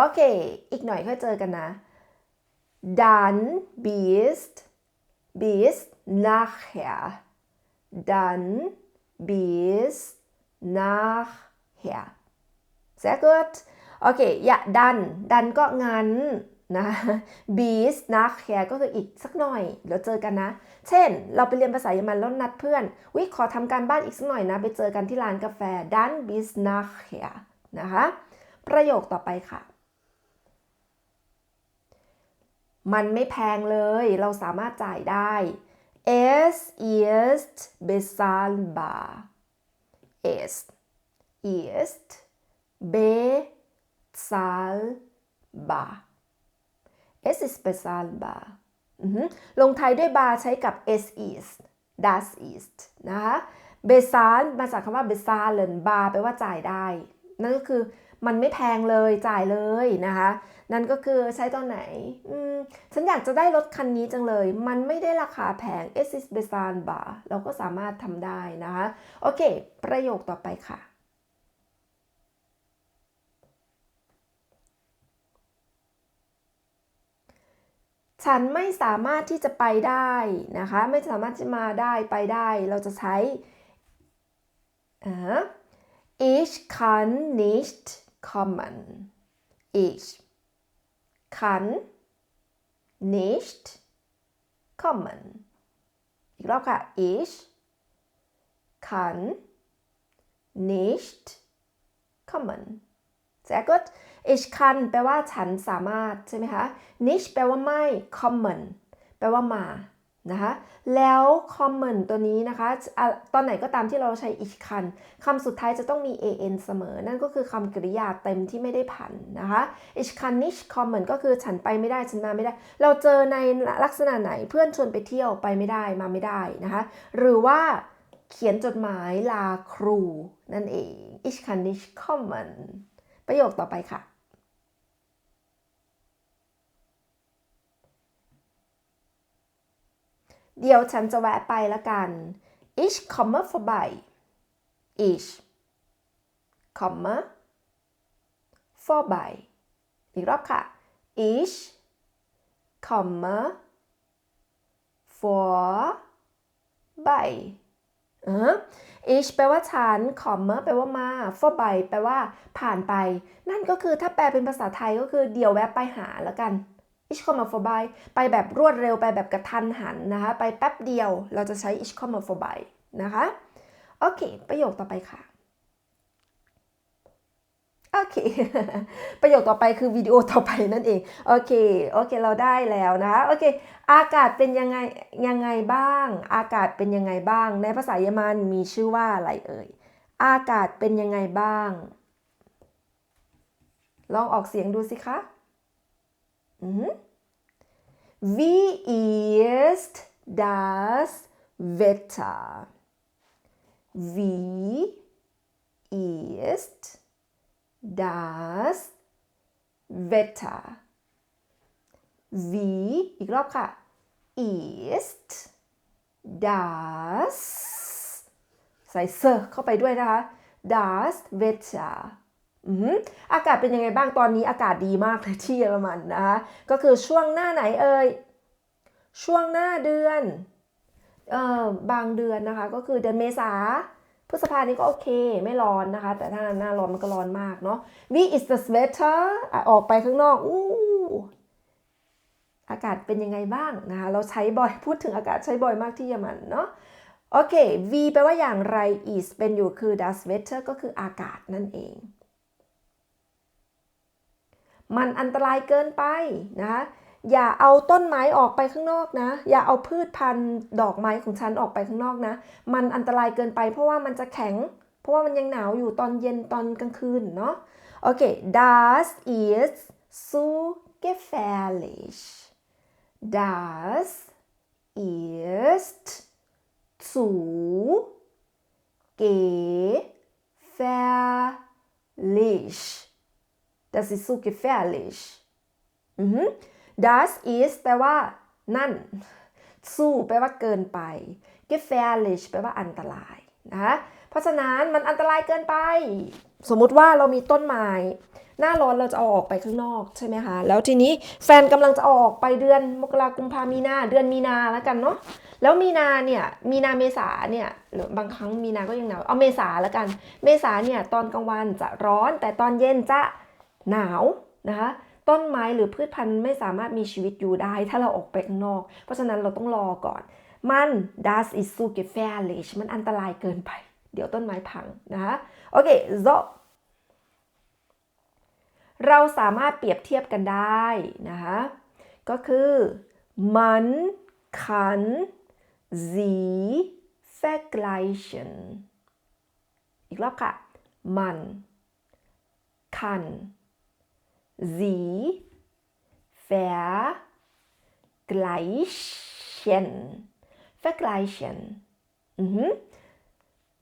โอเค อีกหน่อยค่อยเจอกันนะ dann bist bist nachher dann bist nachher sehr gut โอเค อย่าดัน ดันก็งั้นนะ bis nachher ก็คืออีกสักหน่อย เดี๋ยวเจอกันนะ เช่น เราไปเรียนภาษาเยอรมันแล้วนัดเพื่อน วิขอทำการบ้านอีกสักหน่อยนะ ไปเจอกันที่ร้านกาแฟ dann bis nachher นะคะ ประโยคต่อไปค่ะ มันไม่แพงเลย เราสามารถจ่ายได้ es ist bezahlbar es ist bezahlbar es ist bezahlbar ลงท้ายด้วย bar ใช้กับ es ist das ist นะคะ bezahlen มาจากคำว่า bezahlen bar แปลว่าจ่ายได้ นั่นก็คือมันไม่แพงเลยจ่ายเลยนะคะ นั่นก็คือใช้ตอนไหนอืมฉันอยากจะได้รถคันนี้จังเลย มันไม่ได้ราคาแพง es i s bezahlbar เราก็สามารถทำได้นะคะ โอเค ประโยคต่อไปค่ะ ฉันไม่สามารถที่จะไปได้นะคะ ไม่สามารถจะมาได้ไปได้ เราจะใช้อ่า ich kann nicht kommen ich kann nicht kommen อีกรอบค่ะ ich kann nicht kommen sehr gut ich kann แปลว่าฉันสามารถใช่ไหมคะ nicht แปลว่าไม่ common แปลว่ามา นะคะแล้ว common ตัวนี้นะคะตอนไหนก็ตามที่เราใช้ ich kann คำสุดท้ายจะต้องมี an เสมอ นั่นก็คือคำกริยาเต็มที่ไม่ได้ผันนะคะ ich kann nicht kommen ก็คือฉันไปไม่ได้ ฉันมาไม่ได้ เราเจอในลักษณะไหนเพื่อนชวนไปเที่ยวไปไม่ได้มาไม่ได้นะคะหรือว่าเขียนจดหมายลาครูนั่นเอง ich kann nicht kommen ประโยคต่อไปค่ะ เดี๋ยวฉันจะแวะไปละกัน ich komme vorbei ich komme vorbei อีกรอบค่ะ ich komme vorbei อือ ich แปลว่าฉัน komme แปลว่ามา vorbei แปลว่าผ่านไป นั่นก็คือถ้าแปลเป็นภาษาไทยก็คือเดี๋ยวแวะไปหาแล้วกัน ich komme vorbei ไปแบบรวดเร็วไปแบบกระทันหันนะคะ ไปแป๊บเดียวเราจะใช้ ich komme vorbei นะคะ โอเค ประโยคต่อไปค่ะ โอเค ประโยคต่อไปคือวิดีโอต่อไปนั่นเอง โอเค โอเค เราได้แล้วนะคะโอเค อากาศเป็นยังไง ยังไงบ้าง อากาศเป็นยังไงบ้าง ในภาษาเยอรมันมีชื่อว่าอะไรเอ่ย อากาศเป็นยังไงบ้าง ลองออกเสียงดูสิคะ อือ Wie ist das Wetter? Wie ist das Wetter? Wie อีกรอบค่ะ ist das ใส่เซอร์เข้าไปด้วยนะคะ das Wetter อากาศเป็นยังไงบ้างตอนนี้อากาศดีมากเลยที่เยอรมันนะคะก็คือช่วงหน้าไหนเอ่ยช่วงหน้าเดือนเอ่อบางเดือนนะคะ ก็คือเดือนเมษาพฤษภานี้ก็โอเคไม่ร้อนนะคะ แต่ถ้าหน้าร้อนมันก็ร้อนมากเนาะ We is the weather อะออกไปข้างนอกอู้อากาศเป็นยังไงบ้างนะคะเราใช้บ่อยพูดถึงอากาศใช้บ่อยมากที่เยอรมันเนาะโอเค V แปลว่าอย่างไร is เป็นอยู่คือ das Wetter ก็คืออากาศนั่นเอง มันอันตรายเกินไปนะคะอย่าเอาต้นไม้ออกไปข้างนอกนะ อย่าเอาพืชพันธุ์ดอกไม้ของฉันออกไปข้างนอกนะ มันอันตรายเกินไปเพราะว่ามันจะแข็ง เพราะว่ามันยังหนาวอยู่ตอนเย็นตอนกลางคืนเนาะ โอเค das ist zu gefährlich das ist zu gefährlich das ist so gefährlich อือหือ das is แปลว่า นั่น zu แปลว่าเกินไป gefährlich แปลว่าอันตรายนะคะเพราะฉะนั้นมันอันตรายเกินไป สมมุติว่าเรามีต้นไม้หน้าร้อนเราจะเอาออกไปข้างนอกใช่ไหมคะ แล้วทีนี้แฟนกำลังจะเอาออกไปเดือนมกราคมกุมภามีนาเดือนมีนาแล้วกันเนาะ แล้วมีนาเนี่ยมีนาเมษาเนี่ยหรือบางครั้งมีนาก็ยังหนาวเอาเมษาแล้วกัน เมษาเนี่ยตอนกลางวันจะร้อนแต่ตอนเย็นจะ หนาวนะคะต้นไม้หรือพืชพันธุ์ไม่สามารถมีชีวิตอยู่ได้ ถ้าเราออกไปข้างนอก เพราะฉะนั้นเราต้องรอก่อน มัน das ist zu gefährlich มันอันตรายเกินไป เดี๋ยวต้นไม้พังนะคะโอเค so เราสามารถเปรียบเทียบกันได้นะคะก็คือ man kann sie vergleichen อีกรอบค่ะ man kann sie vergleichen vergleichen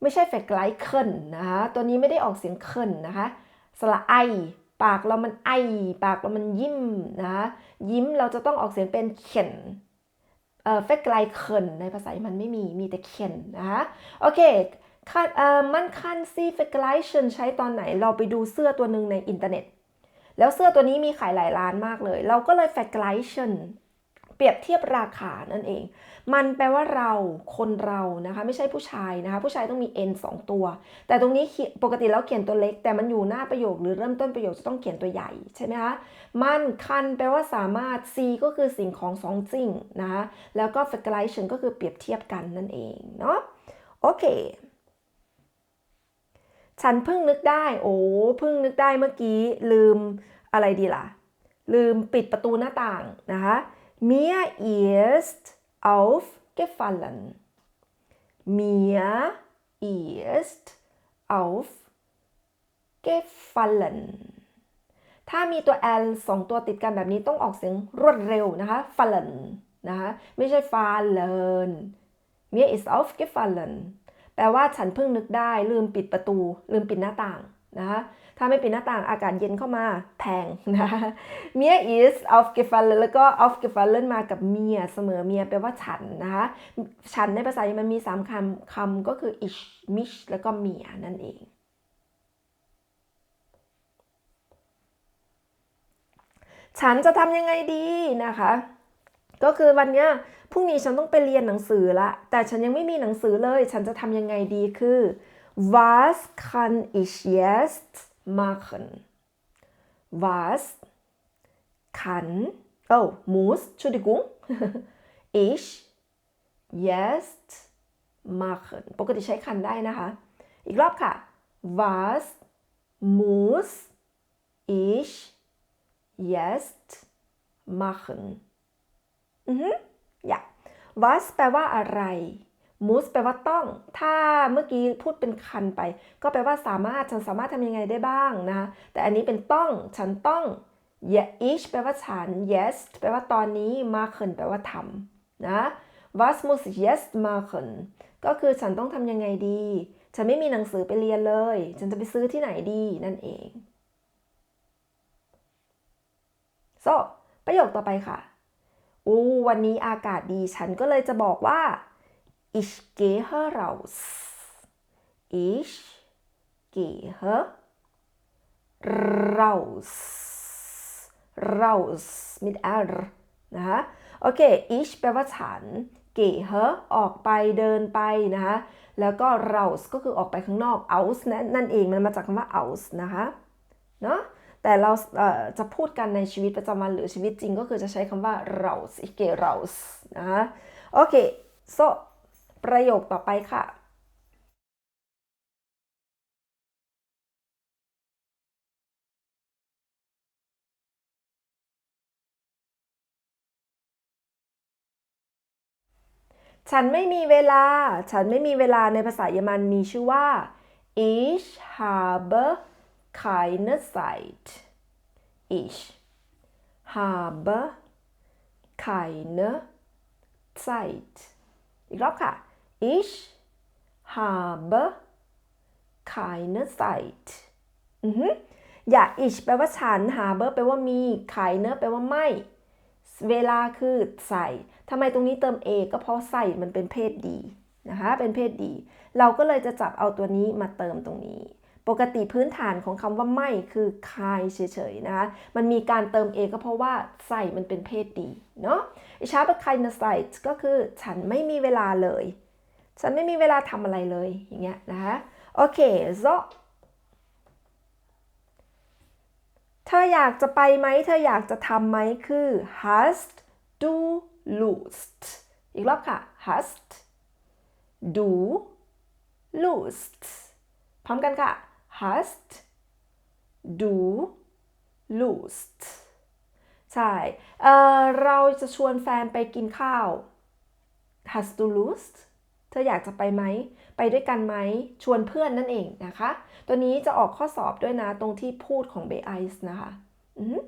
ไม่ใช่ vergleichen นะคะตัวนี้ไม่ได้ออกเสียงเคินนะคะสระไอ ปากเรามันไอ ปากเรามันยิ้มนะคะยิ้มเราจะต้องออกเสียงเป็นเข็นเอ่อ vergleichen ในภาษามันไม่มี มีแต่เข็นนะคะโอเคมันคันซี vergleichen ใช้ตอนไหน เราไปดูเสื้อตัวหนึ่งในอินเทอร์เน็ต แล้วเสื้อตัวนี้มีขายหลายร้านมากเลย เราก็เลย vergleichen เปรียบเทียบราคานั่นเอง มันแปลว่าเราคนเรานะคะ ไม่ใช่ผู้ชายนะคะ ผู้ชายต้องมี n 2 ตัว แต่ตรงนี้ปกติแล้วเขียนตัวเล็ก แต่มันอยู่หน้าประโยคหรือเริ่มต้นประโยคจะต้องเขียนตัวใหญ่ใช่ไหมคะมันคันแปลว่าสามารถ c ก็คือสิ่งของสองสิ่งนะคะแล้วก็ vergleichen ก็คือเปรียบเทียบกันนั่นเองเนาะโอเค ฉันเพิ่งนึกได้ โอ้เพิ่งนึกได้เมื่อกี้ ลืมอะไรดีล่ะ ลืมปิดประตูหน้าต่างนะคะ mir ist aufgefallen mir ist aufgefallen ถ้ามีตัว l สองตัวติดกันแบบนี้ต้องออกเสียงรวดเร็วนะคะ fallen นะคะ ไม่ใช่ fallen mir ist aufgefallen แปลว่าฉันเพิ่งนึกได้ลืมปิดประตู ลืมปิดหน้าต่างนะคะถ้าไม่ปิดหน้าต่างอากาศเย็นเข้ามาแพงนะคะ mir ist aufgefallen แล้วก็ aufgefallen มากับ mir เสมอ mir แปลว่าฉันนะคะฉันในภาษาเยอรมันมี3คำคำก็คือ ich mich แล้วก็ mir นั่นเองฉันจะทำยังไงดีนะคะ ก็คือวันเนี้ย พรุ่งนี้ฉันต้องไปเรียนหนังสือละ แต่ฉันยังไม่มีหนังสือเลย ฉันจะทำยังไงดีคือ was kann ich jetzt machen was kann oh muss Entschuldigung ich jetzt machen ปกติใช้คันได้นะคะ อีกรอบค่ะ was muss ich jetzt machen อือ อย่า was แปลว่าอะไร muss แปลว่าต้อง ถ้าเมื่อกี้พูดเป็นคันไป ก็แปลว่าสามารถ ฉันสามารถทำยังไงได้บ้างนะ แต่อันนี้เป็นต้อง ฉันต้อง yeah ich แปลว่าฉัน yes แปลว่าตอนนี้ machen แปลว่าทำนะ was muss ich jetzt machen ก็คือฉันต้องทำยังไงดี ฉันไม่มีหนังสือไปเรียนเลย ฉันจะไปซื้อที่ไหนดีนั่นเอง so ประโยคต่อไปค่ะ อ้วันนี้อากาศดีฉันก็เลยจะบอกว่า ich gehe raus ich gehe raus raus mit r นะคะโอเค ich แปลว่าฉัน gehe ออกไปเดินไปนะคะแล้วก็ raus ก็คือออกไปข้างนอก aus นั่นเองมันมาจากคำว่า aus นะคะเนาะ แต่เราจะพูดกันในชีวิตประจำวันหรือชีวิตจริงก็คือจะใช้คำว่า raus ich gehe raus นะคะโอเค so ประโยคต่อไปค่ะ ฉันไม่มีเวลา ฉันไม่มีเวลาในภาษาเยอรมันมีชื่อว่า ich habe keine Zeit ich habe keine Zeit อีกรอบค่ะ ich habe keine Zeit อือฮึอย่า ich แปลว่าฉัน habe แปลว่ามี keine แปลว่าไม่ เวลาคือใส่ทำไมตรงนี้เติม a ก็เพราะใส่มันเป็นเพศดีนะคะ เป็นเพศดี เราก็เลยจะจับเอาตัวนี้มาเติมตรงนี้ ปกติพื้นฐานของคำว่าไม่คือ kein เฉยๆนะคะ มันมีการเติม a ก็เพราะว่าใส่มันเป็นเพศดีเนาะ ich habe keine Zeit ก็คือฉันไม่มีเวลาเลย ฉันไม่มีเวลาทำอะไรเลยอย่างเงี้ยนะคะโอเค so เธออยากจะไปไหม เธออยากจะทำไหมคือ hast du Lust อีกรอบค่ะ hast du Lust พร้อมกันค่ะ hast du Lust ใช่เเราจะชวนแฟนไปกินข้าว hast du Lust เธออยากจะไปไหม ไปด้วยกันไหม ชวนเพื่อนนั่นเองนะคะ ตัวนี้จะออกข้อสอบด้วยนะ ตรงที่พูดของ b บไอส์นะคะ อือหือ